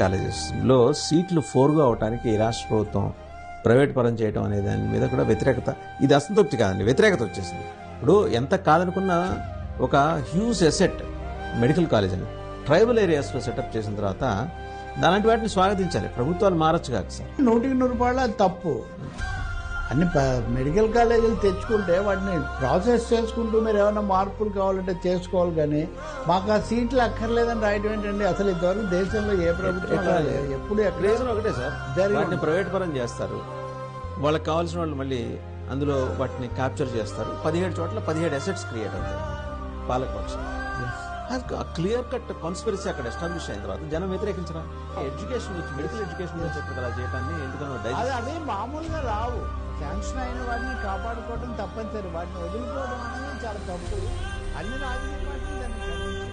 కాలేజెస్లో సీట్లు ఫోర్గా అవడానికి ఈ రాష్ట్ర ప్రభుత్వం ప్రైవేట్ పరం చేయడం అనే దాని మీద కూడా వ్యతిరేకత. ఇది అసంతృప్తి కాదండి వ్యతిరేకత వచ్చేసింది. ఇప్పుడు ఎంత కాదనుకున్నా ఒక హ్యూజ్ ఎసెట్ మెడికల్ కాలేజ్ అని ట్రైబల్ ఏరియాస్లో సెటప్ చేసిన తర్వాత అలాంటి వాటిని స్వాగతించాలి. ప్రభుత్వాలు మారచ్చు కాక సార్. నూటికి నూరు రూపాయలు అది తప్పు. అన్ని మెడికల్ కాలేజీలు తెచ్చుకుంటే వాటిని ప్రాసెస్ చేసుకుంటూ మీరు ఏమైనా మార్పులు కావాలంటే చేసుకోవాలి కానీ మాకు ఆ సీట్లు అక్కర్లేదని రాయడం ఏంటండి? అసలు ఇంతవరకు దేశంలో ఏ ప్రభుత్వం. ఎప్పుడు రీజన్ ఒకటే సార్. వాటిని ప్రైవేట్ పరం చేస్తారు. వాళ్ళకి కావాల్సిన వాళ్ళు మళ్ళీ అందులో వాటిని క్యాప్చర్ చేస్తారు. పదిహేడు చోట్ల పదిహేడు అసెట్స్ క్రియేట్ అవుతాయి. పాలకపక్షం. క్లియర్ కట్ కాన్స్పిరసీ అక్కడ ఎస్టాబ్లిష్ అయిన తర్వాత జనం వ్యతిరేకించరా? ఎడ్యుకేషన్ మెడికల్ ఎడ్యుకేషన్ గురించి చెప్పి అలా చేయడాన్ని ఎందుకనో అది మామూలుగా రావు. శాంక్షన్ అయిన వాటిని కాపాడుకోవడం తప్పనిసరి. వాటిని వదులుకోవడం అనేది చాలా తప్పు. అన్ని రాజకీయ పార్టీలు దాన్ని